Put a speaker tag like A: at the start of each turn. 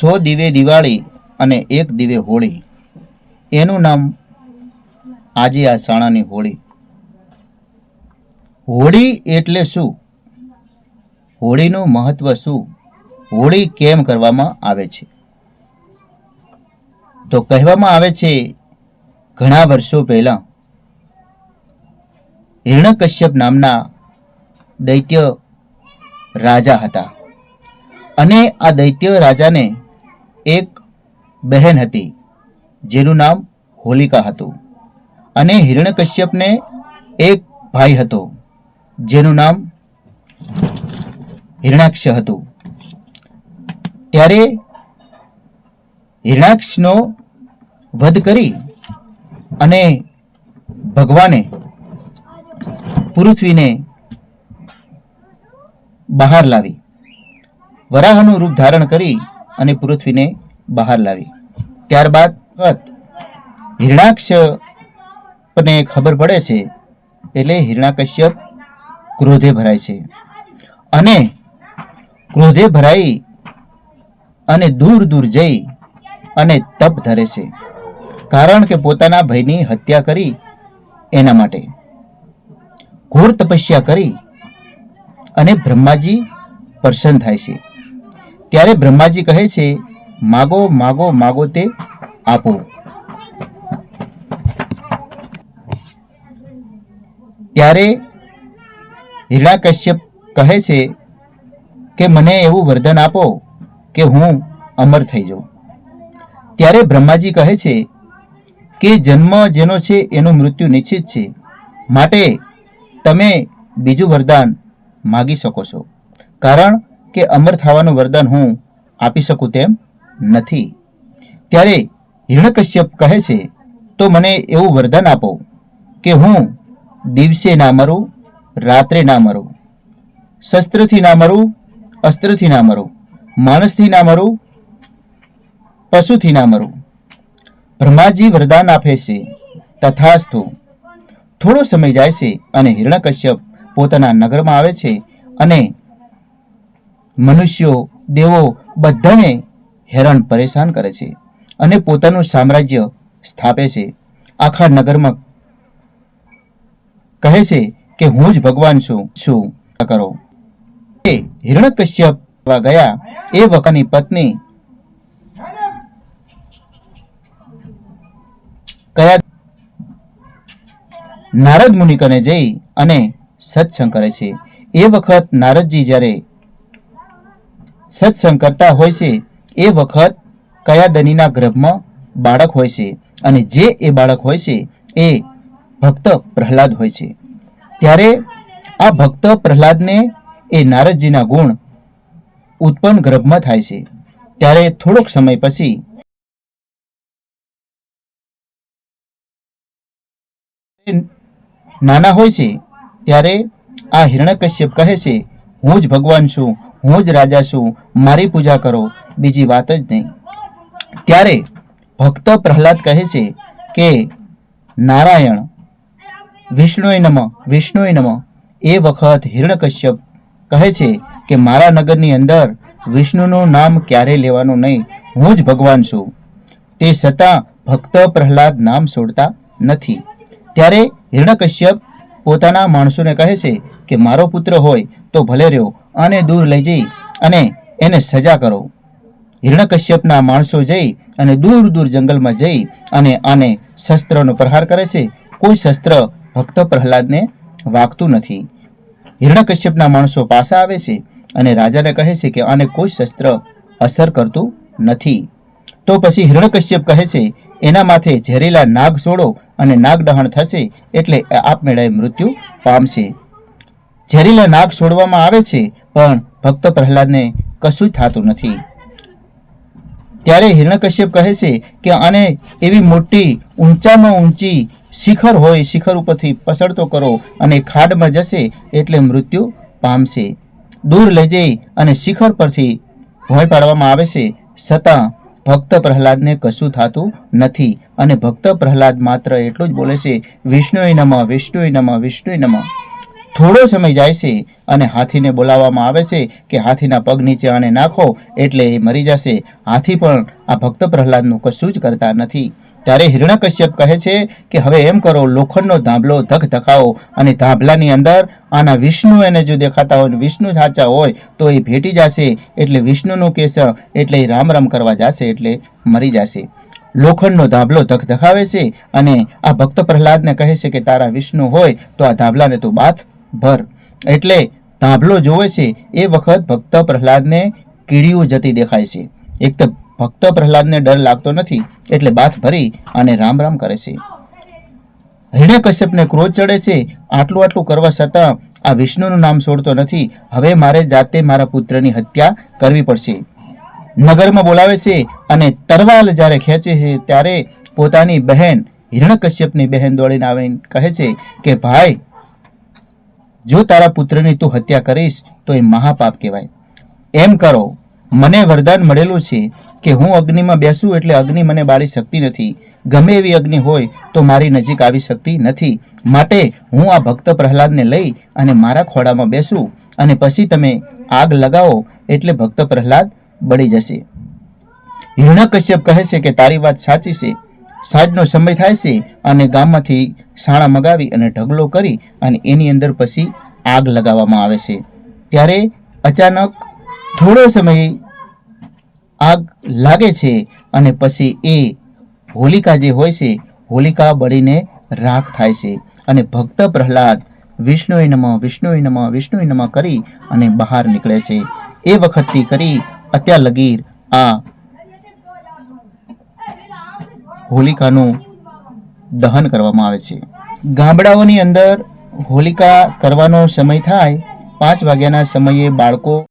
A: સો દીવે દિવાળી અને એક દીવે હોળી. એનું નામ આજે આ શાળાની હોળી. હોળી એટલે શું? હોળીનું મહત્વ શું? હોળી કેમ કરવામાં આવે છે? તો કહેવામાં આવે છે, ઘણા વર્ષો પહેલાં હિરણકશ્યપ નામના દૈત્ય રાજા હતા. અને આ દૈત્ય રાજાને એક બહેન હતી, જેનું નામ હોલિકા હતું અને હિરણ્યકશ્યપને એક ભાઈ હતો, જેનું નામ હિરણાક્ષ હતું. ત્યારે હિરણાક્ષનો વધ કરી અને ભગવાને પૃથ્વીને બહાર લાવી. વરાહનું રૂપ ધારણ કરી અને પૃથ્વીને બહાર લાવી. ત્યારબાદ હિરણાક્ષને ખબર પડે છે, એટલે હિરણાકશ્યપ ક્રોધે ભરાય છે. અને ક્રોધે ભરાઈ અને દૂર દૂર જઈ અને તપ ધરે છે. કારણ કે પોતાના ભાઈની હત્યા કરી એના માટે. ઘોર તપસ્યા કરી અને બ્રહ્માજી પ્રસન્ન થાય છે. ત્યારે બ્રહ્માજી કહે છે, માગો માગો માગો તે આપો. ત્યારે હિરણાકશ્યપ કહે છે કે, મને એવું વરદાન આપો કે હું અમર થઈ જાઉં. ત્યારે બ્રહ્માજી કહે છે કે, જન્મ જેનો છે એનું મૃત્યુ નિશ્ચિત છે. માટે તમે બીજું વરદાન માગી શકો છો. કારણ કે અમર થવાનું વરદાન હું આપી શકું તેમ નથી. ત્યારે હિરણકશ્યપ કહે છે, તો મને એવું વરદાન આપો કે હું દિવસે ના મરું, રાત્રે ના મરું. શસ્ત્રથી ના મરું, અસ્ત્રથી ના મરું. માણસથી ના મરું, પશુથી ના મરું. બ્રહ્માજી વરદાન આપે છે, તથાસ્તુ. થોડો સમય જાય છે અને હિરણકશ્યપ પોતાના નગરમાં આવે છે અને મનુષ્યો, દેવો બધાને હેરાન, પરેશાન કરે છે અને પોતાનું સામ્રાજ્ય સ્થાપે છે. આખા નગરમાં કહે છે કે હું જ ભગવાન છું શું કરો. એ હિરણ્યકશ્યપ ગયા. એ વખતની પત્ની કયા નારદ મુનિ કને જઈ અને સત્સંગ કરે છે. એ વખત નારદજી જ્યારે સત્સંગ કરતા હોય છે, એ વખત કયા દનીના ગર્ભમાં બાળક હોય છે અને જે એ બાળક હોય છે, એ ભક્ત પ્રહલાદ હોય છે. ત્યારે આ ભક્ત પ્રહલાદને એ નારદજીના ગુણ ઉત્પન્ન ગર્ભમાં થાય છે. ત્યારે થોડોક સમય પછી નાના હોય છે, ત્યારે આ હિરણ્યકશ્યપ કહે છે, હું જ ભગવાન છું હું જ રાજા છું, મારી પૂજા કરો, બીજી વાત જ નહીં. ત્યારે ભક્ત પ્રહલાદ કહે છે કે, નારાયણ વિષ્ણુએ નમ વિષ્ણુએ નમ. એ વખત હિરણ્યકશ્યપ કહે છે કે, મારા નગરની અંદર વિષ્ણુનું નામ ક્યારે લેવાનું નહીં? હું જ ભગવાન છું. તે છતાં ભક્ત પ્રહલાદ નામ છોડતા નથી. ત્યારે હિરણ્યકશ્યપ પોતાના માણસોને કહે છે કે મારો પુત્ર હોય તો ભલે રહ્યો અને દૂર લઈ જઈ અને એને સજા કરો. હિરણકશ્યપના માણસો જઈ અને દૂર દૂર જંગલમાં જઈ અને આને શસ્ત્રનો પ્રહાર કરે છે. કોઈ શસ્ત્ર ભક્ત પ્રહલાદને વાગતું નથી. હિરણકશ્યપના માણસો પાસા આવે છે અને રાજાને કહે છે કે આને કોઈ શસ્ત્ર અસર કરતું નથી. તો પછી હિરણકશ્યપ કહે છે, એના માથે ઝેરીલા નાગ છોડો અને નાગ દહન થશે એટલે આપમેળે મૃત્યુ પામશે. ઝેરીલા નાગ છોડવામાં આવે છે, પણ ભક્ત પ્રહલાદને કશું થતું નથી. ત્યારે હિરણ્યકશ્યપ કહે છે કે આને એવી મોટી ઊંચામાં ઊંચી શિખર હોય, શિખર ઉપરથી પસરતો કરો અને ખાડમાં જશે એટલે મૃત્યુ પામશે. દૂર લઈ જઈ અને શિખર પરથી ભોંય પાડવામાં આવે છે, છતાં ભક્ત પ્રહલાદને કશું થતું નથી અને ભક્ત પ્રહલાદ માત્ર એટલું જ બોલે છે, વિષ્ણુય નમ વિષ્ણુય નમ વિષ્ણુય નમ. થોડો સમય જાય છે અને હાથીને બોલાવવામાં આવે છે કે હાથીના પગ નીચે આને નાખો એટલે એ મરી જશે. હાથી પણ આ ભક્ત પ્રહલાદનું કશું જ કરતા નથી. ત્યારે હિરણ્યકશ્યપ કહે છે કે હવે એમ કરો, લોખંડનો ધાંભલો ધક ધકાવો અને ધાંભલાની અંદર આના વિષ્ણુ એને જો દેખાતા હોય વિષ્ણુ સાચા હોય તો એ ભેટી જશે એટલે વિષ્ણુનું કેસ એટલે એ રામ રામ કરવા જશે એટલે મરી જશે. લોખંડનો ધાબલો ધક ધકાવે છે અને આ ભક્ત પ્રહલાદને કહે છે કે તારા વિષ્ણુ હોય તો આ ધાબલાને તું બાથ ભર. એટલે ધાબલો જોવે છે, એ વખત ભક્ત પ્રહલાદને કીડીઓ જતી દેખાય છે. એક તો ભક્ત પ્રહલાદને ડર લાગતો નથી, એટલે બાથ ભરી અને રામ રામ કરે છે. હિરણ્યકશ્યપને ક્રોધ ચડે છે, આટલું આટલું કરવા છતાં આ વિષ્ણુનું નામ છોડતો નથી. હવે મારે જાતે મારા પુત્રની હત્યા કરવી પડશે. નગરમાં બોલાવે છે અને તરવાલ જ્યારે ખેંચે છે, ત્યારે પોતાની બહેન હિરણ્યકશ્યપની બહેન દોડીને આવીને કહે છે કે, ભાઈ જો તારા પુત્રની તું હત્યા કરીશ, તો એ મહાપાપ કહેવાય. એમ કરો, મને વરદાન મળેલું છે કે હું અગ્નિમાં બેસું એટલે અગ્નિ મને બાળી શકતી નથી. ગમે એવી અગ્નિ હોય, તો મારી નજીક આવી શકતી નથી. માટે હું આ ભક્ત પ્રહલાદને લઈ અને મારા ખોડામાં બેસું અને પછી તમે આગ લગાવો એટલે ભક્ત પ્રહલાદ બળી જશે. હિરણ્યકશ્યપ કહે છે કે તારી વાત સાચી છે. સાંજનો સમય થાય છે અને ગામમાંથી સાણા મગાવી અને ઢગલો કરી અને એની અંદર પછી આગ લગાવવામાં આવે છે. ત્યારે અચાનક થોડો સમય આગ લાગે છે અને પછી એ હોલિકા જે હોય છે, હોલિકા બળીને રાખ થાય છે અને ભક્ત પ્રહલાદ વિષ્ણુએ નમઃ વિષ્ણુએ નમઃ વિષ્ણુએ નમઃ કરી અને બહાર નીકળે છે. એ વખતથી કરી અત્યાર લગીર આ હોલિકાનું દહન કરવામાં આવે છે. ગામડાઓની અંદર હોલિકા કરવાનો સમય થાય, પાંચ વાગ્યાના સમયે બાળકો